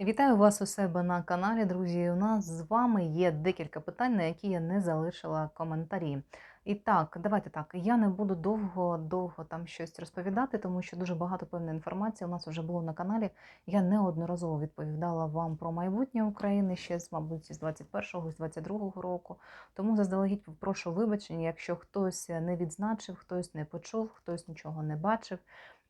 Вітаю вас у себе на каналі, друзі. У нас з вами є декілька питань, на які я не залишила коментарі. І так, давайте так. Я не буду довго-довго там щось розповідати, тому що дуже багато певної інформації у нас вже було на каналі. Я неодноразово відповідала вам про майбутнє України ще з, мабуть, з 21-го, з 22-го року. Тому заздалегідь прошу вибачення, якщо хтось не відзначив, хтось не почув, хтось нічого не бачив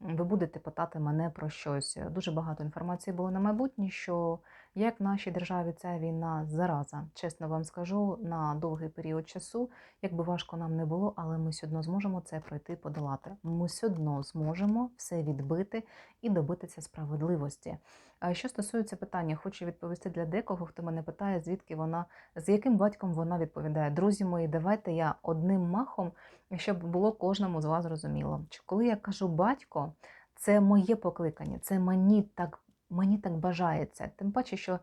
ви будете питати мене про щось. Дуже багато інформації було на майбутнє, що як в нашій державі ця війна зараза, чесно вам скажу, на довгий період часу, як би важко нам не було, але ми одно зможемо це пройти, подолати. Ми все одно зможемо все відбити і добитися справедливості. Що стосується питання, хочу відповісти для декого, хто мене питає, звідки вона, з яким батьком вона відповідає. Друзі мої, давайте я одним махом, щоб було кожному з вас зрозуміло. Чи коли я кажу батько, це моє покликання, це мені так, мені так бажається. Тим паче, що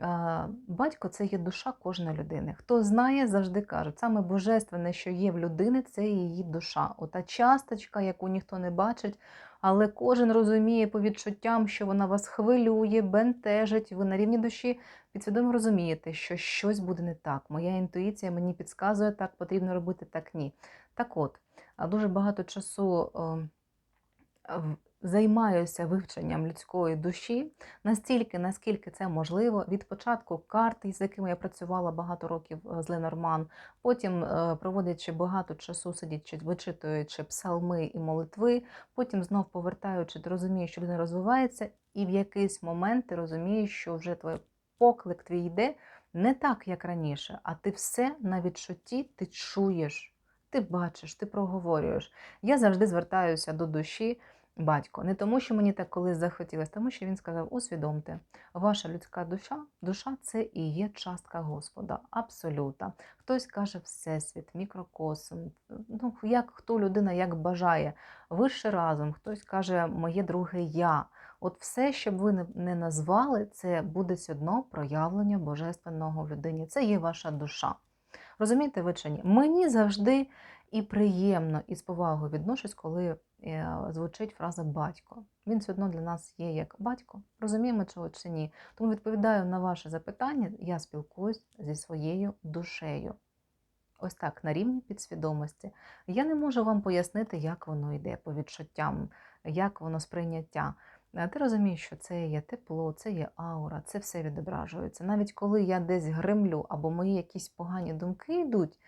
а, батько це є душа кожної людини. Хто знає, завжди кажуть, саме божественне, що є в людини, це її душа. Ота часточка, яку ніхто не бачить але кожен розуміє по відчуттям, що вона вас хвилює, бентежить. Ви на рівні душі підсвідомо розумієте, що щось буде не так. Моя інтуїція мені підказує, так потрібно робити, так ні. Так от, дуже багато часу ем, займаюся вивченням людської душі настільки, наскільки це можливо, від початку карти, з якими я працювала багато років е, з Ленорман, потім е, проводячи багато часу, сидячи, вичитуючи псалми і молитви, потім знов повертаючи, ти розумієш, що людина розвивається, і в якийсь момент ти розумієш, що вже твій поклик твій йде не так, як раніше, а ти все на відчутті ти чуєш. Ти бачиш, ти проговорюєш. Я завжди звертаюся до душі батько. Не тому, що мені так колись захотілося, тому що він сказав: усвідомте, ваша людська душа душа це і є частка Господа, абсолюта. Хтось каже Всесвіт, мікрокосм. Ну, як хто людина як бажає, вище разом, хтось каже, моє друге я. От все, що б ви не назвали, це буде все одно проявлення божественного в людині. Це є ваша душа. Розумієте ви чи ні? Мені завжди і приємно, і з повагою відношусь, коли звучить фраза батько. Він все одно для нас є як батько. Розуміємо цього чи ні? Тому відповідаю на ваше запитання, я спілкуюсь зі своєю душею. Ось так, на рівні підсвідомості. Я не можу вам пояснити, як воно йде по відчуттям, як воно сприйняття. Е, ти розумієш, що це є тепло, це є аура, це все відображується. Навіть коли я десь гримлю або мої якісь погані думки йдуть,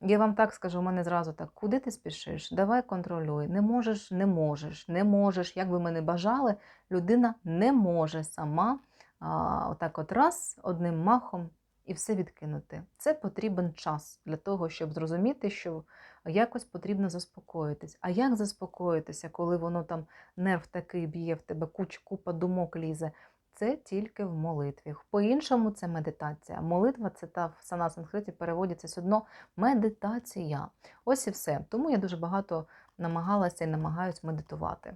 я вам так скажу, у мене зразу так, куди ти спішиш? Давай контролюй. Не можеш, не можеш, не можеш. Як би ми не бажали, людина не може сама а, отак от раз, одним махом і все відкинути. Це потрібен час для того, щоб зрозуміти, що якось потрібно заспокоїтись. А як заспокоїтися, коли воно там нерв такий б'є в тебе, куч, купа думок лізе? Це тільки в молитві. По-іншому це медитація. Молитва це та в санасанскриті переводиться все одно медитація. Ось і все. Тому я дуже багато намагалася і намагаюсь медитувати.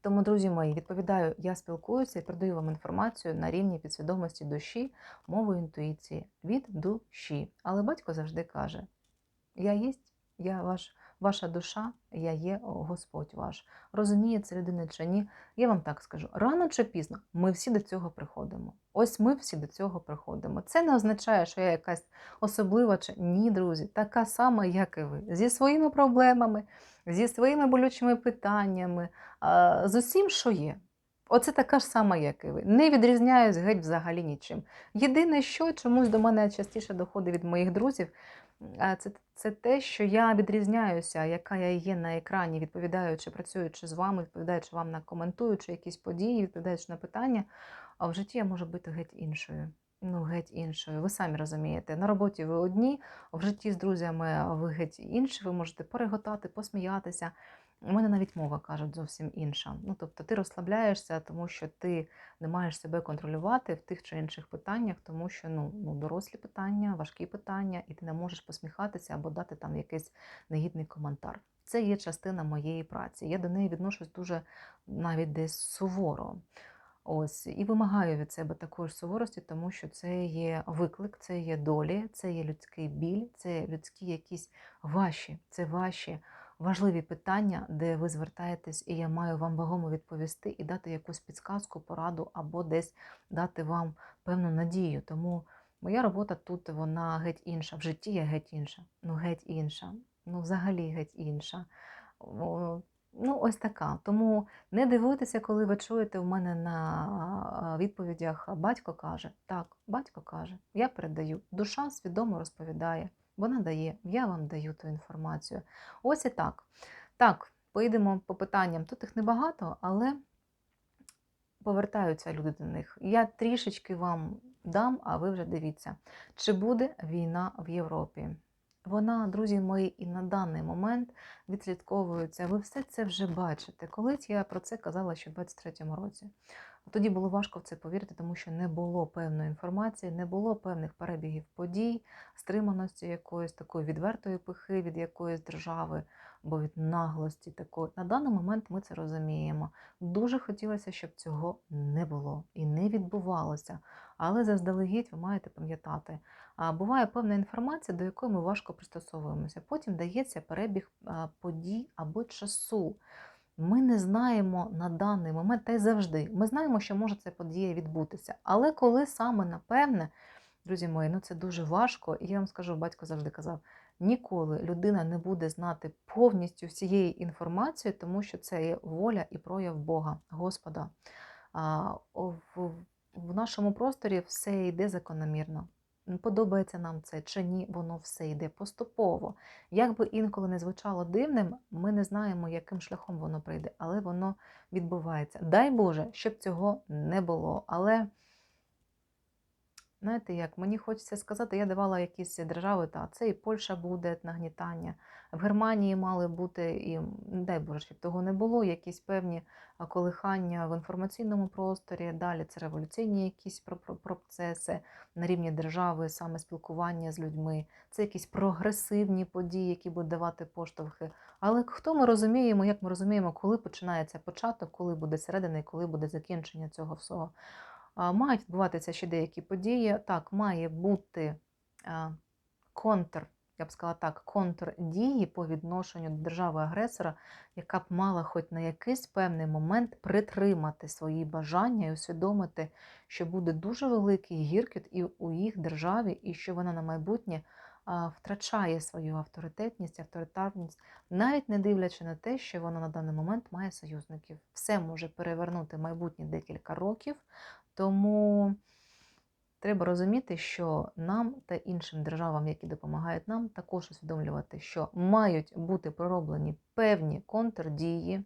Тому, друзі мої, відповідаю, я спілкуюся і передаю вам інформацію на рівні підсвідомості душі, мовою інтуїції від душі. Але батько завжди каже: Я єсть, я ваш ваша душа, я є Господь ваш. Розуміє це людина чи ні? Я вам так скажу: рано чи пізно ми всі до цього приходимо. Ось ми всі до цього приходимо. Це не означає, що я якась особлива чи ні, друзі, така сама, як і ви, зі своїми проблемами, зі своїми болючими питаннями, з усім, що є. Оце така ж сама, як і ви. Не відрізняюсь геть взагалі нічим. Єдине, що чомусь до мене частіше доходить від моїх друзів, це це те, що я відрізняюся, яка я є на екрані, відповідаючи, працюючи з вами, відповідаючи вам на коментуючи якісь події, відповідаючи на питання, а в житті я можу бути геть іншою. Ну, геть іншою. Ви самі розумієте, на роботі ви одні, в житті з друзями ви геть інші, ви можете переготати, посміятися. У мене навіть мова кажуть зовсім інша. Ну, тобто ти розслабляєшся, тому що ти не маєш себе контролювати в тих чи інших питаннях, тому що ну, ну, дорослі питання, важкі питання, і ти не можеш посміхатися або дати там якийсь негідний коментар. Це є частина моєї праці. Я до неї відношусь дуже навіть десь суворо. Ось і вимагаю від себе такої ж суворості, тому що це є виклик, це є долі, це є людський біль, це людські якісь ваші, це ваші важливі питання, де ви звертаєтесь, і я маю вам вагомо відповісти і дати якусь підсказку, пораду або десь дати вам певну надію. Тому моя робота тут вона геть інша. В житті я геть інша. Ну, геть інша. Ну, взагалі геть інша. Ну, ось така. Тому не дивуйтеся, коли ви чуєте в мене на відповідях батько каже, так, батько каже, я передаю. Душа свідомо розповідає, вона дає, я вам даю ту інформацію. Ось і так. Так, поїдемо по питанням. Тут їх небагато, але повертаються люди до них. Я трішечки вам дам, а ви вже дивіться, чи буде війна в Європі. Вона, друзі мої, і на даний момент відслідковується. Ви все це вже бачите. Колись я про це казала ще в 23-му році. Тоді було важко в це повірити, тому що не було певної інформації, не було певних перебігів подій, стриманості якоїсь такої відвертої пихи від якоїсь держави або від наглості такої. На даний момент ми це розуміємо. Дуже хотілося, щоб цього не було і не відбувалося. Але заздалегідь ви маєте пам'ятати, буває певна інформація, до якої ми важко пристосовуємося. Потім дається перебіг подій або часу. Ми не знаємо на даний момент, та й завжди. Ми знаємо, що може ця подія відбутися. Але коли саме напевне, друзі мої, ну це дуже важко. І я вам скажу, батько завжди казав: ніколи людина не буде знати повністю всієї інформації, тому що це є воля і прояв Бога, Господа. В нашому просторі все йде закономірно. Подобається нам це чи ні, воно все йде поступово. Як би інколи не звучало дивним, ми не знаємо, яким шляхом воно прийде, але воно відбувається. Дай Боже, щоб цього не було. Але, знаєте, як мені хочеться сказати, я давала якісь держави, та це і Польща буде нагнітання. В Германії мали бути, і дай Боже, щоб того не було, якісь певні колихання в інформаційному просторі. Далі це революційні якісь процеси на рівні держави, саме спілкування з людьми, це якісь прогресивні події, які будуть давати поштовхи. Але хто ми розуміємо, як ми розуміємо, коли починається початок, коли буде середина і коли буде закінчення цього всього? Мають відбуватися ще деякі події. Так, має бути контр я б сказала так, контрдії по відношенню до держави-агресора, яка б мала хоч на якийсь певний момент притримати свої бажання і усвідомити, що буде дуже великий гіркіт і у їх державі, і що вона на майбутнє втрачає свою авторитетність, авторитарність, навіть не дивлячи на те, що вона на даний момент має союзників. Все може перевернути майбутнє декілька років. Тому. Треба розуміти, що нам та іншим державам, які допомагають нам, також усвідомлювати, що мають бути пророблені певні контрдії,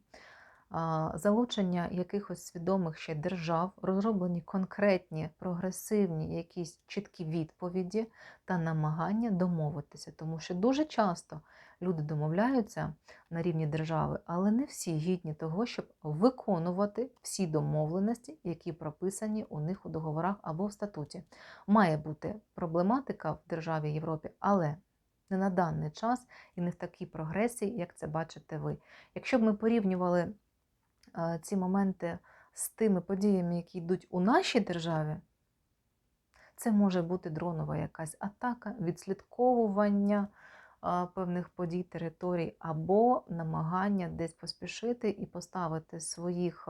залучення якихось свідомих ще держав, розроблені конкретні прогресивні якісь чіткі відповіді та намагання домовитися, тому що дуже часто люди домовляються на рівні держави, але не всі гідні того, щоб виконувати всі домовленості, які прописані у них у договорах або в статуті. Має бути проблематика в державі Європі, але не на даний час і не в такій прогресії, як це бачите ви. Якщо б ми порівнювали ці моменти з тими подіями, які йдуть у нашій державі, це може бути дронова якась атака, відслідковування певних подій, територій, або намагання десь поспішити і поставити своїх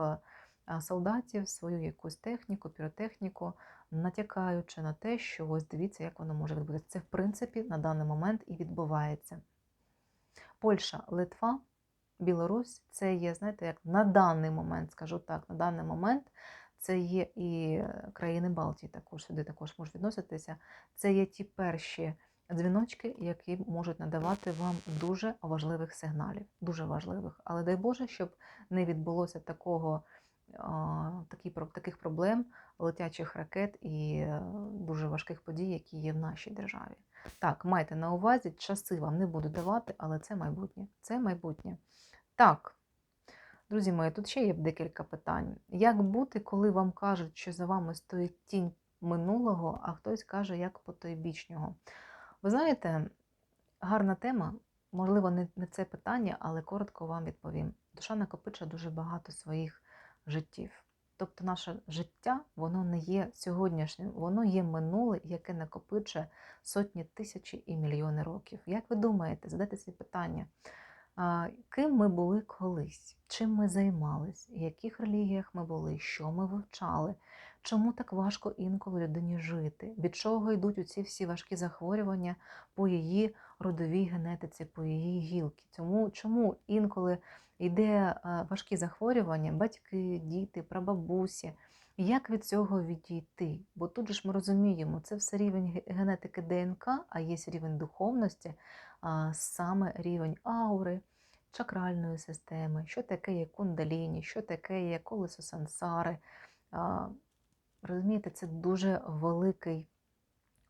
солдатів, свою якусь техніку, піротехніку, натякаючи на те, що ось дивіться, як воно може відбутися. Це, в принципі, на даний момент і відбувається. Польща, Литва, Білорусь це є, знаєте, як на даний момент, скажу так, на даний момент це є і країни Балтії, також сюди також можуть відноситися. Це є ті перші дзвіночки, які можуть надавати вам дуже важливих сигналів, дуже важливих. Але дай Боже, щоб не відбулося такого, такі, таких проблем, летячих ракет і е, дуже важких подій, які є в нашій державі. Так, майте на увазі, часи вам не буду давати, але це майбутнє. Це майбутнє. Так, друзі мої, тут ще є декілька питань. Як бути, коли вам кажуть, що за вами стоїть тінь минулого, а хтось каже, як потойбічнього? Ви знаєте, гарна тема, можливо, не це питання, але коротко вам відповім. Душа накопичує дуже багато своїх життів. Тобто наше життя, воно не є сьогоднішнім, воно є минуле, яке накопичує сотні тисячі і мільйони років. Як ви думаєте, задайте собі питання, ким ми були колись, чим ми займались, в яких релігіях ми були, що ми вивчали, чому так важко інколи людині жити, від чого йдуть оці всі важкі захворювання по її родовій генетиці, по її гілки. Тому чому інколи йде важкі захворювання, батьки, діти, прабабусі. Як від цього відійти? Бо тут же ж ми розуміємо, це все рівень генетики ДНК, а є рівень духовності, саме рівень аури, чакральної системи, що таке є кундаліні, що таке є колесо сансари. Розумієте, це дуже великий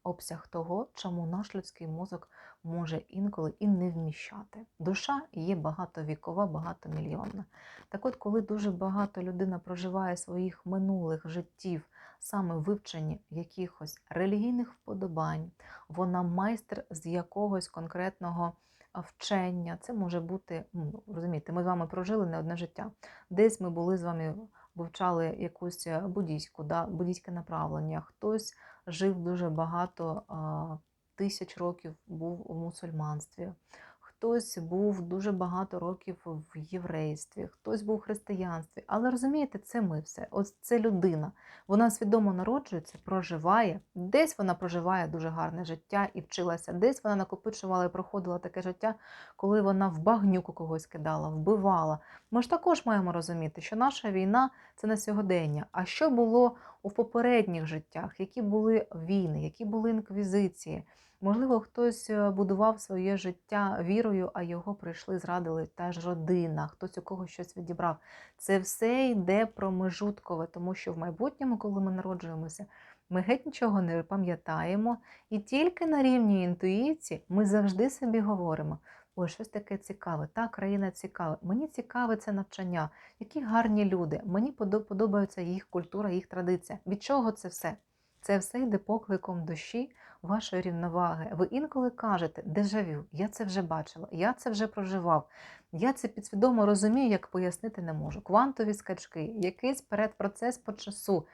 обсяг того, чому наш людський мозок може інколи і не вміщати. Душа є багатовікова, багатомільйонна. Так от, коли дуже багато людина проживає своїх минулих життів саме вивченні якихось релігійних вподобань, вона майстер з якогось конкретного вчення. Це може бути, ну, розумієте, ми з вами прожили не одне життя. Десь ми були з вами, вивчали якусь е, буддійську, да, буддійське направлення, хтось жив дуже багато тисяч років, був у мусульманстві. Хтось був дуже багато років в єврействі, хтось був в християнстві. Але розумієте, це ми все. Ось це людина. Вона свідомо народжується, проживає. Десь вона проживає дуже гарне життя і вчилася, десь вона накопичувала і проходила таке життя, коли вона в багнюку когось кидала, вбивала. Ми ж також маємо розуміти, що наша війна це на сьогодення. А що було у попередніх життях? Які були війни, які були інквізиції? Можливо, хтось е, будував своє життя вірою, а його прийшли, зрадили теж родина, хтось у когось щось відібрав. Це все йде промежуткове, тому що в майбутньому, коли ми народжуємося, ми геть нічого не пам'ятаємо, і тільки на рівні інтуїції ми завжди собі говоримо: ой, щось таке цікаве, та країна цікава. Мені цікаве це навчання, які гарні люди. Мені подобається їх культура, їх традиція. Від чого це все? Це все йде покликом душі вашої рівноваги. Ви інколи кажете дежавю, я це вже бачила, я це вже проживав. Я це підсвідомо розумію, як пояснити не можу. Квантові скачки, якийсь передпроцес по часу.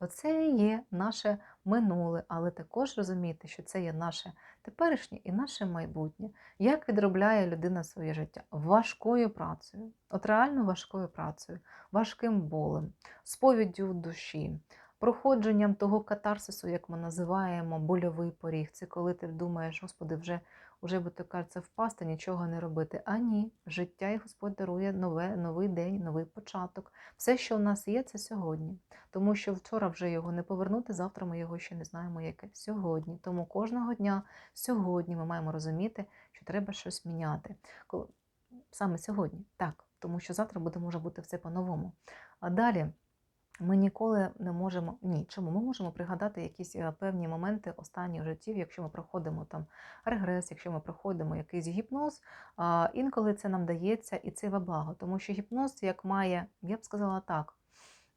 Оце є наше минуле, але також розумієте, що це є наше теперішнє і наше майбутнє. Як відробляє людина своє життя? Важкою працею, от реально важкою працею, важким болем, сповіддю душі, проходженням того катарсису, як ми називаємо, больовий поріг. Це коли ти думаєш, Господи, вже вже би то кажеться, впасти, нічого не робити. А ні, життя і Господь дарує нове, новий день, новий початок. Все, що в нас є, це сьогодні. Тому що вчора вже його не повернути, завтра ми його ще не знаємо, яке сьогодні. Тому кожного дня, сьогодні ми маємо розуміти, що треба щось міняти. Саме сьогодні, так, тому що завтра буде може бути все по-новому. А далі. Ми ніколи не можемо ні. Чому ми можемо пригадати якісь е, певні моменти останніх життів, якщо ми проходимо там регрес, якщо ми проходимо якийсь гіпноз, інколи це нам дається і це во благо, тому що гіпноз як має, я б сказала так,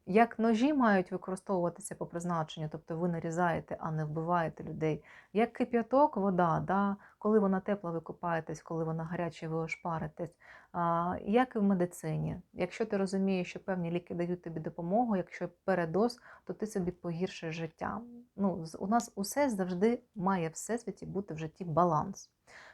як ножі мають використовуватися по призначенню, тобто ви нарізаєте, а не вбиваєте людей. Як кип'яток, вода, да, коли вона тепла, ви купаєтесь, коли вона гаряча, ви ошпаритесь. А, як і в медицині. Якщо ти розумієш, що певні ліки дають тобі допомогу, якщо передоз, то ти собі погіршиш життя. Ну, у нас усе завжди має всесвіті бути в житті баланс.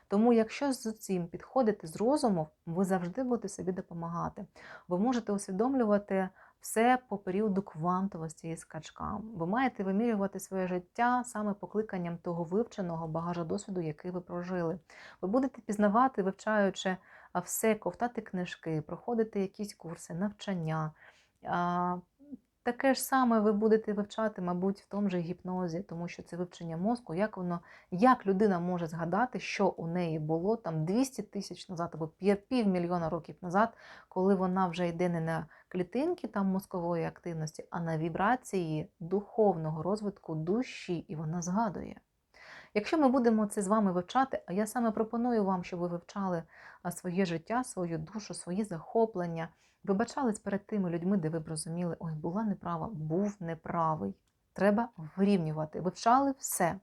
Тому, якщо з цим підходити з розуму, ви завжди будете собі допомагати. Ви можете усвідомлювати все по періоду квантовості і скачка. Ви маєте вимірювати своє життя саме покликанням того вивченого багажа досвіду, який ви прожили. Ви будете пізнавати, вивчаючи все, ковтати книжки, проходити якісь курси, навчання. Таке ж саме ви будете вивчати, мабуть, в тому же гіпнозі, тому що це вивчення мозку, як воно, як людина може згадати, що у неї було там 200 тисяч назад або пів- півмільйона років назад, коли вона вже йде не на клітинки там мозкової активності, а на вібрації духовного розвитку душі, і вона згадує. Якщо ми будемо це з вами вивчати, а я саме пропоную вам, щоб ви вивчали своє життя, свою душу, свої захоплення, вибачались перед тими людьми, де ви б розуміли, ой, була неправа, був неправий. Треба вирівнювати. Вивчали все.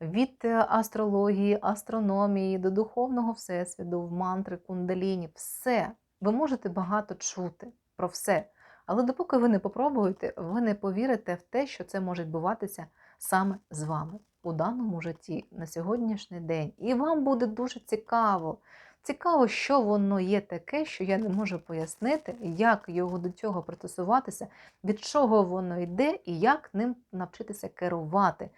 Від е, астрології, астрономії до духовного всесвіту, в мантри, кундаліні, все. Ви можете багато чути про все. Але допоки ви не попробуєте, ви не повірите в те, що це може відбуватися саме з вами у даному житті на сьогоднішній день. І вам буде дуже цікаво. Цікаво, що воно є таке, що я не можу пояснити, як його до цього пристосуватися, від чого воно йде і як ним навчитися керувати.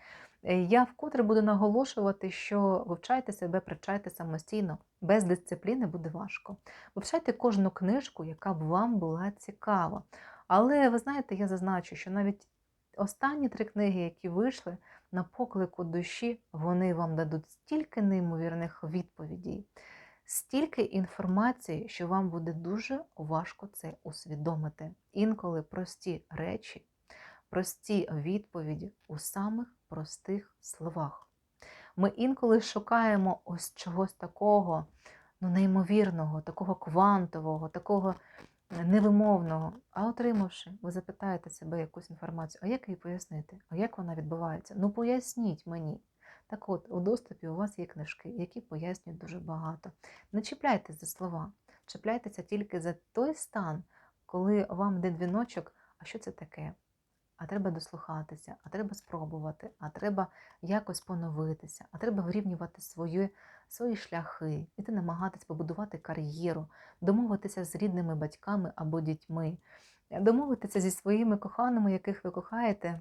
Е, Я вкотре буду наголошувати, що вивчайте себе, привчайте самостійно. Без дисципліни буде важко. Вивчайте кожну книжку, яка б вам була цікава. Але ви знаєте, я зазначу, що навіть останні три книги, які вийшли на поклику душі, вони вам дадуть стільки неймовірних відповідей, стільки інформації, що вам буде дуже важко це усвідомити. Інколи прості речі, прості відповіді у самих простих словах. Ми інколи шукаємо ось чогось такого, ну, неймовірного, такого квантового, такого невимовного. А отримавши, ви запитаєте себе якусь інформацію, а як її пояснити? А як вона відбувається? Ну поясніть мені. Так от, у доступі у вас є книжки, які пояснюють дуже багато. Не чіпляйтеся за слова, чіпляйтеся тільки за той стан, коли вам йде дзвіночок, а що це таке? А треба дослухатися, а треба спробувати, а треба якось поновитися, а треба вирівнювати свої, свої шляхи, іти намагатись побудувати кар'єру, домовитися з рідними батьками або дітьми, домовитися зі своїми коханими, яких ви кохаєте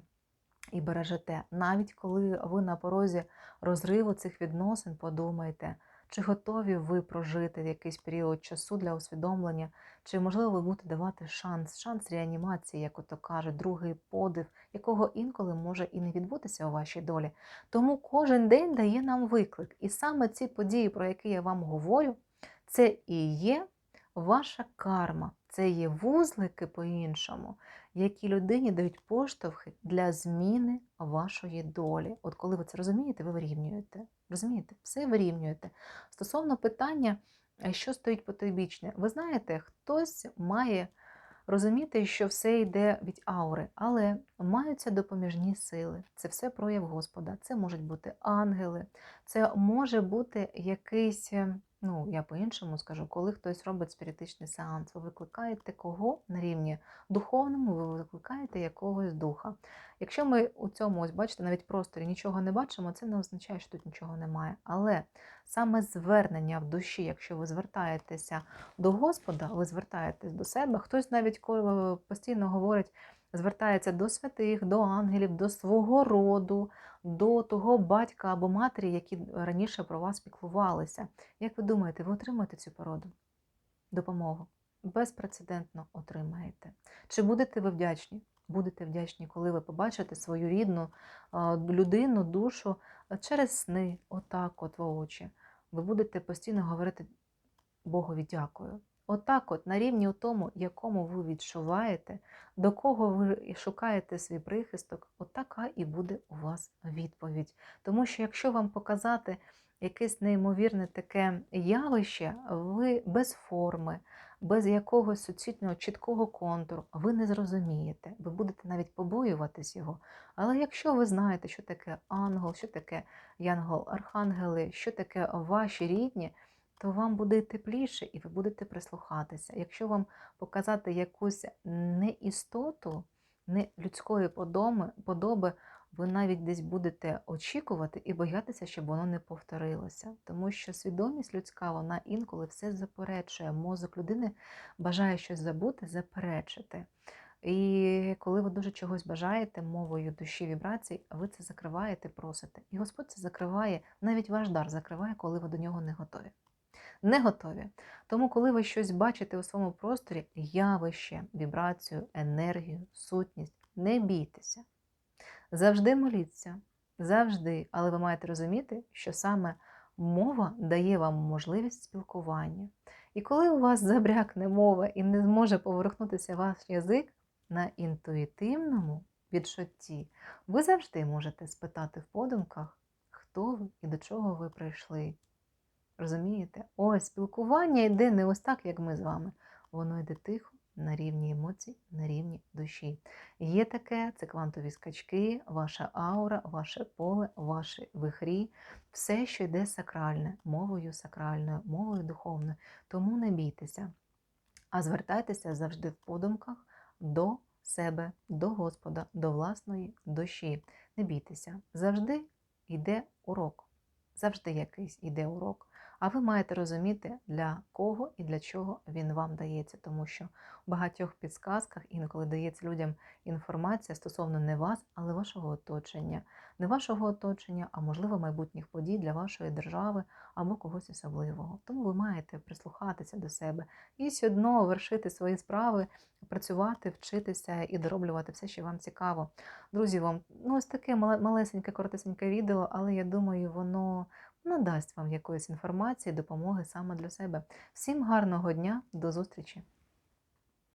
і бережете. Навіть коли ви на порозі розриву цих відносин, подумайте, чи готові ви прожити якийсь період часу для усвідомлення, чи можливо ви будете давати шанс, шанс реанімації, як ото кажуть, другий подив, якого інколи може і не відбутися у вашій долі. Тому кожен день дає нам виклик. І саме ці події, про які я вам говорю, це і є ваша карма, це є вузлики по-іншому, які людині дають поштовхи для зміни вашої долі. От коли ви це розумієте, ви вирівнюєте. Розумієте, все вирівнюєте. Стосовно питання, е, що стоїть потойбічне, ви знаєте, хтось має розуміти, що все йде від аури, але маються допоміжні сили. Це все прояв Господа. Це можуть бути ангели, це може бути якийсь, е, ну я по-іншому скажу, коли хтось робить спіритичний сеанс, ви викликаєте кого на рівні духовному, ви викликаєте якогось духа. Якщо ми у цьому, ось бачите, навіть просторі нічого не бачимо, це не означає, що тут нічого немає. Але саме звернення в душі, якщо ви звертаєтеся до Господа, ви звертаєтесь до себе. Хтось навіть постійно говорить, звертається до святих, до ангелів, до свого роду, до того батька або матері, які раніше про вас піклувалися. Як ви думаєте, ви отримаєте цю породу? Допомогу? Безпрецедентно отримаєте. Чи будете ви вдячні? Будете вдячні, коли ви побачите свою рідну людину, душу через сни, отак, от в очі. Ви будете постійно говорити Богові дякую. Отак, от на рівні у тому, якому ви відчуваєте, до кого ви шукаєте свій прихисток, отака і буде у вас відповідь. Тому що якщо вам показати якесь неймовірне таке явище, ви без форми, без якогось суцільного чіткого контуру, ви не зрозумієте, ви будете навіть побоюватись його. Але якщо ви знаєте, що таке ангел, що таке янгол, архангели, що таке ваші рідні, то вам буде тепліше і ви будете прислухатися. Якщо вам показати якусь неістоту, не людської подоми, подоби, ви навіть десь будете очікувати і боятися, щоб воно не повторилося. Тому що свідомість людська, вона інколи все заперечує. Мозок людини бажає щось забути, заперечити. І коли ви дуже чогось бажаєте мовою душі вібрацій, ви це закриваєте, просите. І Господь це закриває, навіть ваш дар закриває, коли ви до нього не готові. Не готові. Тому, коли ви щось бачите у своєму просторі, явище, вібрацію, енергію, сутність, не бійтеся. Завжди моліться, завжди, але ви маєте розуміти, що саме мова дає вам можливість спілкування. І коли у вас забрякне мова і не зможе поверхнутися ваш язик на інтуїтивному відчутті, ви завжди можете спитати в подумках, хто ви і до чого ви прийшли. Розумієте? Ось спілкування йде не ось так, як ми з вами. Воно йде тихо, на рівні емоцій, на рівні душі. Є таке, це квантові скачки, ваша аура, ваше поле, ваші вихрі, все, що йде сакральне, мовою сакральною, мовою духовною. Тому не бійтеся, а звертайтеся завжди в подумках до себе, до Господа, до власної душі. Не бійтеся, завжди йде урок, завжди якийсь іде урок. А ви маєте розуміти, для кого і для чого він вам дається, тому що в багатьох підсказках інколи дається людям інформація стосовно не вас, але вашого оточення. Не вашого оточення, а можливо майбутніх подій для вашої держави або когось особливого. Тому ви маєте прислухатися до себе і одно вершити свої справи, працювати, вчитися і дороблювати все, що вам цікаво. Друзі, вам ну ось таке мале- малесеньке, коротесеньке відео, але я думаю, воно надасть вам якоїсь інформації, допомоги саме для себе. Всім гарного дня, до зустрічі!